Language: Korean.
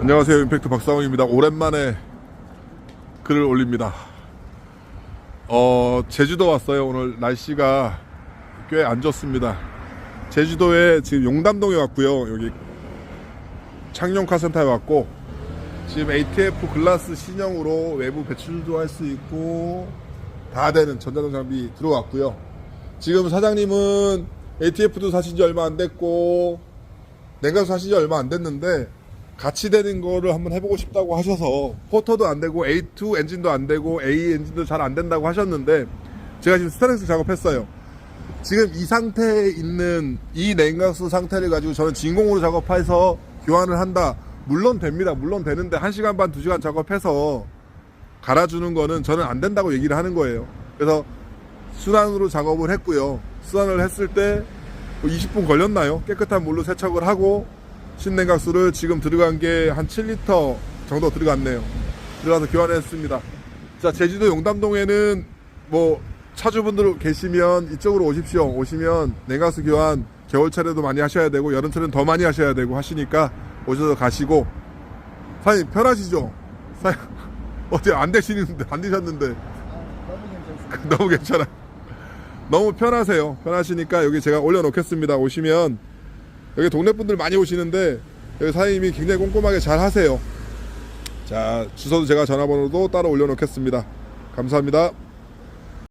안녕하세요 임팩트 박상훈입니다. 오랜만에 글을 올립니다. 어 제주도 왔어요 오늘. 날씨가 꽤 안 좋습니다. 제주도에 지금 용담동에 왔고요. 여기 창룡카센터에 왔고 지금 ATF 글라스 신형으로 외부 배출도 할 수 있고 다 되는 전자동 장비 들어왔고요. 지금 사장님은 ATF도 사신 지 얼마 안 됐고 냉각수 사신 지 얼마 안 됐는데 같이 되는 거를 한번 해보고 싶다고 하셔서 포터도 안 되고 A2 엔진도 안 되고 A 엔진도 잘 안 된다고 하셨는데 제가 지금 스타렉스 작업했어요. 지금 이 상태에 있는 이 냉각수 상태를 가지고 저는 진공으로 작업해서 교환을 한다. 물론 됩니다. 물론 되는데 1시간 반, 2시간 작업해서 갈아주는 거는 저는 안 된다고 얘기를 하는 거예요. 그래서 순환으로 작업을 했고요. 순환을 했을 때 20분 걸렸나요? 깨끗한 물로 세척을 하고 신냉각수를 지금 들어간 게 한 7리터 정도 들어갔네요. 들어가서 교환했습니다. 자, 제주도 용담동에는 뭐 차주분들 계시면 이쪽으로 오십시오. 오시면 냉각수 교환 겨울철에도 많이 하셔야 되고 여름철에는 더 많이 하셔야 되고 하시니까 오셔서 가시고 사장님 편하시죠? 사장님 어떻게 안 되시는데 안 되셨는데 너무 괜찮아요. 너무 편하세요. 편하시니까 여기 제가 올려놓겠습니다. 오시면 여기 동네 분들 많이 오시는데 여기 사장님이 굉장히 꼼꼼하게 잘 하세요. 자 주소도 제가 전화번호도 따로 올려놓겠습니다. 감사합니다.